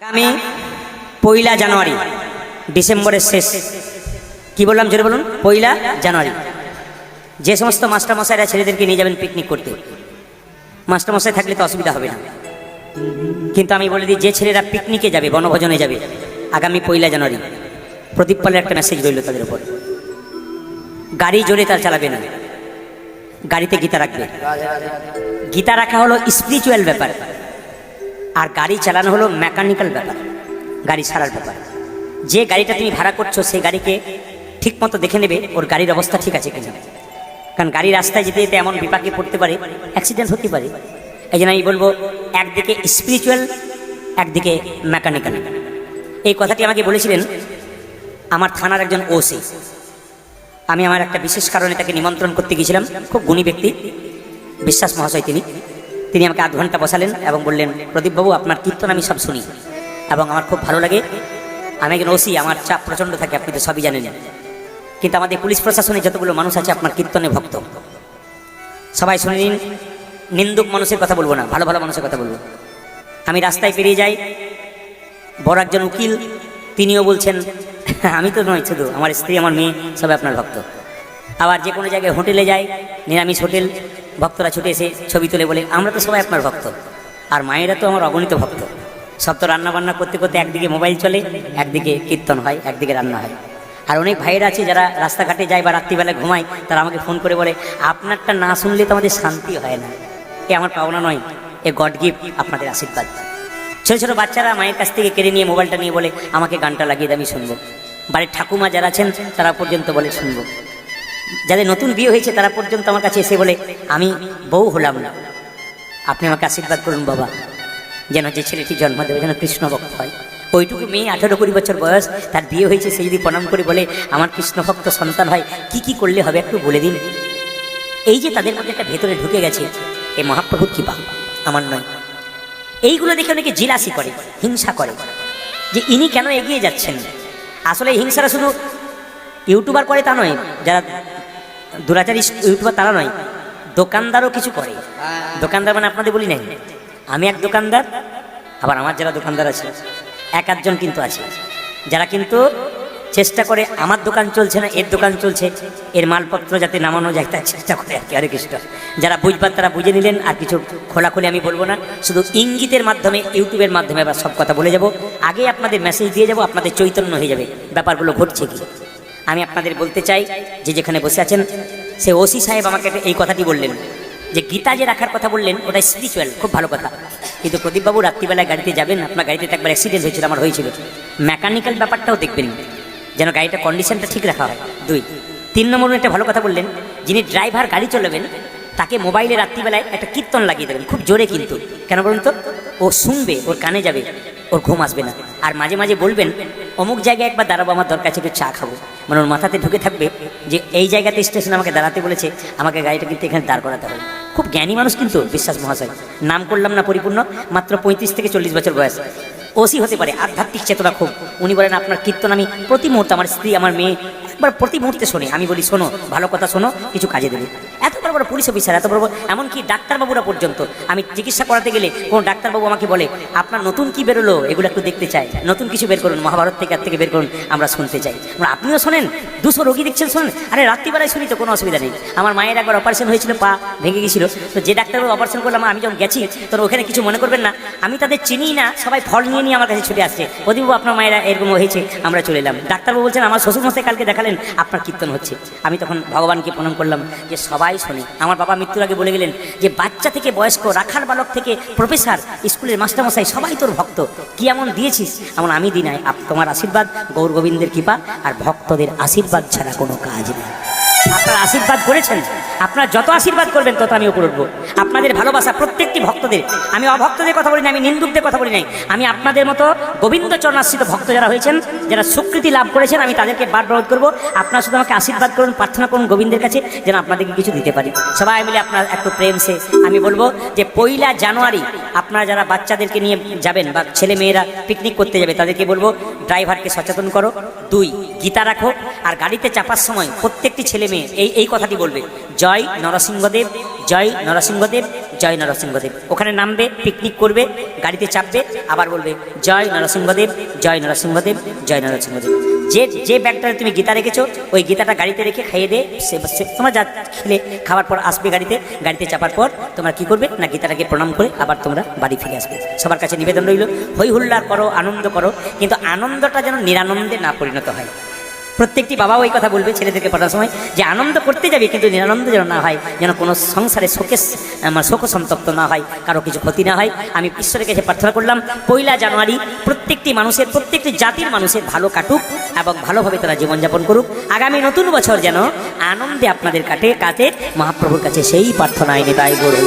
আগামী পয়লা জানুয়ারি, ডিসেম্বরের শেষ। কি বললাম, জোরে বলুন? পয়লা জানুয়ারি। যে সমস্ত মাস্টারমশাইরা ছেলেদেরকে নিয়ে যাবেন পিকনিক করতে, মাস্টারমশাই থাকলে তো অসুবিধা হবে না। কিন্তু আমি বলে দিই, যে ছেলেরা পিকনিকে যাবে, বনভোজনে যাবে, আগামী পয়লা জানুয়ারি, প্রদীপ পালের একটা মেসেজ রইল তাদের উপর। গাড়ি জোরে তার চালাবে না। গাড়িতে গীতা রাখবে। গীতা রাখা হলো স্পিরিচুয়াল ব্যাপার। আর গাড়ি চালানো হলো মেকানিক্যাল ব্যাপার, গাড়ি ছাড়ার ব্যাপার। যে গাড়িটা তুমি ভাড়া করছ, সেই গাড়িকে ঠিক মতো দেখে নেবে, ওর গাড়ির অবস্থা ঠিক আছে কিনা। কারণ গাড়ি রাস্তায় যেতে যেতে এমন বিপাকে পড়তে পারে অ্যাক্সিডেন্ট হতে পারে। এই জন্য আমি বলব, একদিকে স্পিরিচুয়াল একদিকে মেকানিক্যাল এই কথাটি আমাকে বলেছিলেন আমার থানার একজন ওসি আমি আমার একটা বিশেষ কারণে তাকে নিমন্ত্রণ করতে গিয়েছিলাম, খুব গুণী ব্যক্তি, বিশ্বাস মহাশয় তিনি। তিনি আমাকে আধ ঘণ্টা বসালেন এবং বললেন, প্রদীপবাবু, আপনার কীর্তন আমি সব শুনি এবং আমার খুব ভালো লাগে। আমি একজন ওসি, আমার চাপ প্রচণ্ড থাকে, আপনি তো সবই জানেন। কিন্তু আমাদের পুলিশ প্রশাসনে যতগুলো মানুষ আছে, আপনার কীর্তনে ভক্ত। সবাই শুনে নিন, নিন্দুক মানুষের কথা বলব না, ভালো ভালো মানুষের কথা বলব। আমি রাস্তায় পেরিয়ে যাই, বড় একজন উকিল, তিনিও বলছেন, আমি তো নয় শুধু, আমার স্ত্রী, আমার মেয়ে, সবাই আপনার ভক্ত। আবার যে কোনো জায়গায় হোটেলে যাই, নিরামিষ হোটেল ভক্তরা ছুটে এসে ছবি তুলে বলে, আমরা তো সবাই আপনার ভক্ত। আর মায়েরা তো আমার অগণিত ভক্ত। সব তো রান্না বান্না করতে করতে একদিকে মোবাইল চলে, একদিকে কীর্তন হয়, একদিকে রান্না হয়। আর অনেক ভাইয়েরা আছে যারা রাস্তাঘাটে যায় বা রাত্রিবেলা ঘুমায়, তারা আমাকে ফোন করে বলে, আপনারটা না শুনলে তো আমাদের শান্তি হয় না। এ আমার পাওনা নয়, এ গড গিফট, আপনাদের আশীর্বাদ। ছোটো ছোটো বাচ্চারা মায়ের কাছ থেকে কেড়ে নিয়ে মোবাইলটা নিয়ে বলে, আমাকে গানটা লাগিয়ে দিয়ে আমি শুনব। বাড়ির ঠাকুমা যারা আছেন, তারা পর্যন্ত বলে, শুনব। যাদের নতুন বিয়ে হয়েছে তারা পর্যন্ত আমার কাছে এসে বলে, আমি বউ হলাম না। আপনি আমাকে আশীর্বাদ করুন বাবা, যেন যে ছেলেটি জন্ম দেবে যেন কৃষ্ণভক্ত হয়। ওইটুকু মেয়ে আঠারো কুড়ি বছর বয়স, তার বিয়ে হয়েছে সে যদি প্রণাম করে বলে, আমার কৃষ্ণভক্ত সন্তান হয়, কি কি করলে হবে একটু বলে দিন। এই যে তাদের মধ্যে একটা ভেতরে ঢুকে গেছে এই মহাপ্রভুর কৃপা আমার নয়। এইগুলো দেখে অনেকে জিলাসি করে, হিংসা করে, যে ইনি কেন এগিয়ে যাচ্ছেন? আসলে হিংসাটা শুধু ইউটিউবার করে তা নয়, যারা দুরাচারী ইউটিউবার তারা নয়, দোকানদারও কিছু করে। দোকানদার মানে আপনাদের বলি নাই। আমি এক দোকানদার, আবার আমার যারা দোকানদার আছে, এক আধজন কিন্তু আছে। যারা কিন্তু চেষ্টা করে, আমার দোকান চলছে না, এর দোকান চলছে, এর মালপত্র যাতে নামানো যায়, তার চেষ্টা করে আর কি হরে কৃষ্ণ। যারা বুঝবার তারা বুঝে নিলেন, আর কিছু খোলাখুলি আমি বলব না। শুধু ইঙ্গিতের মাধ্যমে, ইউটিউবের মাধ্যমে আবার সব কথা বলে যাব। আগে আপনাদের মেসেজ দিয়ে যাব, আপনাদের চৈতন্য হয়ে যাবে। ব্যাপারগুলো ঘটছে কি? আমি আপনাদের বলতে চাই যে যেখানে বসে আছেন, সে ওসি সাহেব আমাকে এই কথাটি বললেন, যে গীতা যে রাখার কথা বললেন, ওটা স্পিরিচুয়াল খুব ভালো কথা। কিন্তু প্রদীপবাবু রাত্রিবেলায় গাড়িতে যাবেন, আপনার গাড়িতে একবার অ্যাক্সিডেন্ট হয়েছিল, আমার হয়েছিল। মেকানিক্যাল ব্যাপারটাও দেখবেন, যেন গাড়িটা কন্ডিশনটা ঠিক রাখা হয়। দুই, তিন নম্বর একটা ভালো কথা বললেন, যিনি ড্রাইভার গাড়ি চালাবেন, তাকে মোবাইলে রাত্রিবেলায় একটা কীর্তন লাগিয়ে দেবেন, খুব জোরে কিন্তু। কেন বলুন তো? ও শুনবে, ওর কানে যাবে। ওর ঘুম আসবে না। আর মাঝে মাঝে বলবেন, অমুক জায়গায় একবার দাঁড়াবো, আমার দরকার একটু চা খাব। মানে ওর মাথাতে ঢুকে থাকবে যে এই জায়গাতে স্টেশন আমাকে দাঁড়াতে বলেছে, আমাকে গাড়িটা কিন্তু এখানে দাঁড় করাতে হবে। খুব জ্ঞানী মানুষ কিন্তু, বিশ্বাস মহাশয়। নাম করলাম না পরিপূর্ণ, মাত্র পঁয়ত্রিশ থেকে চল্লিশ বছর বয়স। ওসি হতে পারে, আধ্যাত্মিক চেতনা খুব। উনি বলেন, আপনার কীর্তন আমি প্রতি মুহূর্তে আমার স্ত্রী, আমার মেয়ে একবার প্রতি মুহূর্তে শোনে। আমি বলি, শোনো, ভালো কথা শোনো, কিছু কাজে দেবে। এত বড় বড় পুলিশ অফিসার এত বড় এমনকি ডাক্তারবাবুরা পর্যন্ত। আমি চিকিৎসা করাতে গেলে কোনো ডাক্তারবাবু আমাকে বলে, আপনার নতুন কি বেরোলো? এগুলো একটু দেখতে চাই। নতুন কিছু বের করুন, মহাভারত থেকে থেকে বের করুন, আমরা শুনতে চাই। আপনিও শোনেন? দুশো রোগী দেখছেন শোনেন? আরে, রাত্রিবেলায় শুনি তো, কোনো অসুবিধা নেই। আমার মায়ের একবার অপারেশন হয়েছিল, পা ভেঙে গেছিল। তো যে ডাক্তারবাবু অপারেশন করলাম আমি যখন গেছি, তো ওখানে কিছু মনে করবেন না। আমি তাদের চিনি না, সবাই ফল নিয়ে নিয়ে আমার কাছে ছুটে আসছে। প্রদীপবাবু আপনার মায়েরা এরকম হয়েছে, আমরা চলে এলাম। ডাক্তারবাবু বলছেন, আমার শ্বশুরমশাই কালকে দেখালেন, আপনার কীর্তন হচ্ছে। আমি তখন ভগবানকে প্রণাম করলাম যে, সবাই শোনে আমার বাবা মৃত্যুর আগে বলে গেলেন যে, বাচ্চা থেকে বয়স্ক রাখার বালক থেকে প্রফেসর, স্কুলের মাস্টারমশাই, সবাই তোর ভক্ত। কি এমন দিয়েছিস? এমন আমি দিই নাই। তোমার আশীর্বাদ, গৌর গোবিন্দের কৃপা, আর ভক্তদের আশীর্বাদ ছাড়া কোনো কাজ নেই। আপনার আশীর্বাদ করেছেন। আপনারা যত আশীর্বাদ করবেন, তত আমি উপর উঠবো। আপনাদের ভালোবাসা প্রত্যেকটি ভক্তদের। আমি অভক্তদের কথা বলি না, আমি নিন্দুকদের কথা বলি নাই। আমি আপনাদের মতো গোবিন্দ চরণাশ্রিত ভক্ত যারা হয়েছেন, যারা স্বীকৃতি লাভ করেছেন, আমি তাদেরকে বার অনুরোধ করব। আপনারা শুধু আমাকে আশীর্বাদ করুন, প্রার্থনা করুন গোবিন্দের কাছে, যেন আপনাদেরকে কিছু দিতে পারি। সবাই মিলে আপনার একটু প্রেম সে, আমি বলব যে পয়লা জানুয়ারি আপনারা যারা বাচ্চাদেরকে নিয়ে যাবেন বা ছেলে মেয়েরা পিকনিক করতে যাবে, তাদেরকে বলব ড্রাইভারকে সচেতন করো। দুই, গীতা রাখো, আর গাড়িতে চাপার সময় প্রত্যেকটি ছেলে মেয়ে, এই এই কথাটি বলবে। জয় নরসিংহদেব জয় নরসিংহদেব জয় নরসিংহদেব। ওখানে নামবে পিকনিক করবে, গাড়িতে চাপবে, আবার বলবে, জয় নরসিংহদেব জয় নরসিংহদেব জয় নরসিংহদেব। যে যে ব্যাগটা তুমি গীতা রেখেছো, ওই গীতাটা গাড়িতে রেখে খাইয়ে দে, সে তোমরা যা খেলে, খাওয়ার পর আসবে গাড়িতে গাড়িতে চাপার পর তোমরা কি করবে? না, গীতাটাকে প্রণাম করে আবার তোমরা বাড়ি ফিরে আসবে। সবার কাছে নিবেদন রইল হই হুল্লার করো, আনন্দ করো। কিন্তু আনন্দটা যেন নিরানন্দে না পরিণত হয়। প্রত্যেকটি বাবাও এই কথা বলবে ছেলেদেরকে পড়ার সময় যে আনন্দ করতে যাবে কিন্তু নিরানন্দ যেন না হয়, যেন কোনো সংসারে শোকে আমার শোক সন্তপ্ত না হয়, কারও কিছু ক্ষতি না হয়। আমি ঈশ্বরের কাছে প্রার্থনা করলাম, পয়লা জানুয়ারি প্রত্যেকটি মানুষের, প্রত্যেকটি জাতির মানুষের ভালো কাটুক এবং ভালোভাবে তারা জীবনযাপন করুক। আগামী নতুন বছর যেন আনন্দে আপনাদের কাটে কাটে। মহাপ্রভুর কাছে সেই প্রার্থনা এনে তাই করুন